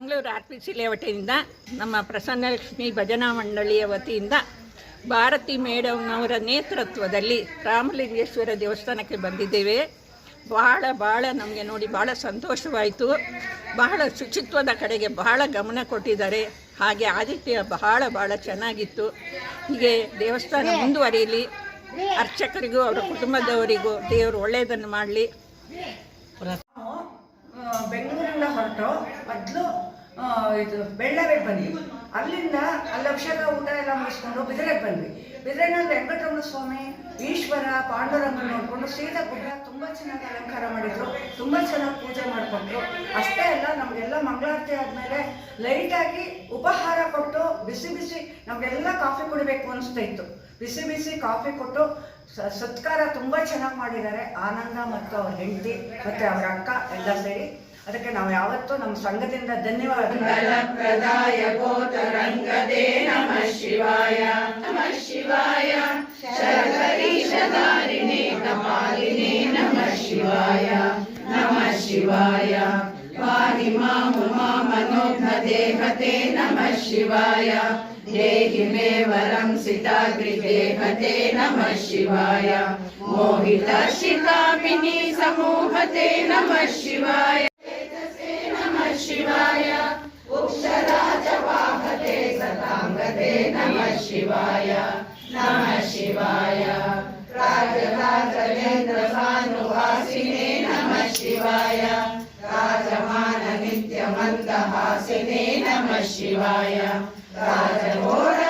Bengaluru R P C ಲೇಔಟಿನಿಂದ ನಮ್ಮ ಪ್ರಸನ್ನಲಕ್ಷ್ಮಿ ಭಜನಾ ಮಂಡಳಿಯ ವತಿಯಿಂದ ಭಾರತಿ ಮೇಡಮ್ನವರ ನೇತೃತ್ವದಲ್ಲಿ ರಾಮಲಿಂಗೇಶ್ವರ ದೇವಸ್ಥಾನಕ್ಕೆ ಬಂದಿದ್ದೇವೆ. ಬಹಳ ಭಾಳ ನಮಗೆ ನೋಡಿ ಭಾಳ ಸಂತೋಷವಾಯಿತು. ಬಹಳ ಶುಚಿತ್ವದ ಕಡೆಗೆ ಬಹಳ ಗಮನ ಕೊಟ್ಟಿದ್ದಾರೆ. ಹಾಗೆ ಆದಿತ್ಯ ಬಹಳ ಭಾಳ ಚೆನ್ನಾಗಿತ್ತು. ಹೀಗೆ ದೇವಸ್ಥಾನ ಮುಂದುವರಿಯಲಿ. ಅರ್ಚಕರಿಗೂ ಅವರ ಕುಟುಂಬದವರಿಗೂ ದೇವರು ಒಳ್ಳೆಯದನ್ನು ಮಾಡಲಿ. ಬೆಂಗಳೂರಿಂದ ಹೊರಟು. ಮೊದಲು ಇದು ಬೆಳ್ಳಾರಿಗೆ ಬಂದ್ವಿ ಅಲ್ಲಿಂದ ಅಲ್ಲಿ ಅಭಿಷೇಕ ಊಟ ಎಲ್ಲ ಮುಗಿಸ್ಕೊಂಡು ಬಿದಿರೆಗೆ ಬಂದ್ವಿ ಬಿದಿರೆನಲ್ಲಿ ವೆಂಕಟರಮಣ ಸ್ವಾಮಿ, ಈಶ್ವರ, ಪಾಂಡುರಂಗ ನೋಡಿಕೊಂಡು ಸೀದಾ ಗುಡ್ಡ ತುಂಬ ಚೆನ್ನಾಗಿ ಅಲಂಕಾರ ಮಾಡಿದ್ರು. ತುಂಬ ಚೆನ್ನಾಗಿ ಪೂಜೆ ಮಾಡಿಕೊಟ್ರು ಅಷ್ಟೇ ಅಲ್ಲ, ನಮಗೆಲ್ಲ ಮಂಗಳಾರತಿ ಆದಮೇಲೆ ಲೈಟಾಗಿ ಉಪಹಾರ ಕೊಟ್ಟು ಬಿಸಿ ಬಿಸಿ ನಮಗೆಲ್ಲ ಕಾಫಿ ಕುಡಿಬೇಕು ಅನಿಸ್ತಾ ಇತ್ತು. ಬಿಸಿ ಬಿಸಿ ಕಾಫಿ ಕೊಟ್ಟು ಸತ್ಕಾರ ತುಂಬ ಚೆನ್ನಾಗಿ ಮಾಡಿದ್ದಾರೆ. ಆನಂದ ಮತ್ತು ಅವ್ರ ಹೆಂಡತಿ ಮತ್ತು ಅವ್ರ ಅಕ್ಕ ಎಲ್ಲ ಸೇರಿ. ಅದಕ್ಕೆ ನಾವು ಯಾವತ್ತೂ ನಮ್ಮ ಸಂಘದಿಂದ ಧನ್ಯವಾದ ಪ್ರದಾಯ ಗೋತರಂಗದೇ ನಮಃ ಶಿವಾಯ ನಮಃ ಶಿವಾಯ ಶರಕರೀಶಧಾರಿಣೇ ಕಪಾಲಿನೇ ನಮಃ ಶಿವಾಯ ನಮಃ ಶಿವಾಯ ಪಾಹಿ ಮಾಮು ಮಾಮನೋಘ ದೇಹತೆ ನಮಃ ಶಿವಾಯ ದೇಹಿ ಮೇ ವರಂ ಸಿತಾಗ್ರಿದೇಹತೆ ನಮಃ ಶಿವಾಯ ಮೋಹಿತ ಶಿಖಾಮಿನಿ ಸಮೂಹತೆ ನಮಃ शिवाय नमः शिवाय राजराजनेन्द्रभानुवासिने नमः शिवाय राजमाननित्यमन्दहासिने नमः शिवाय राजघोर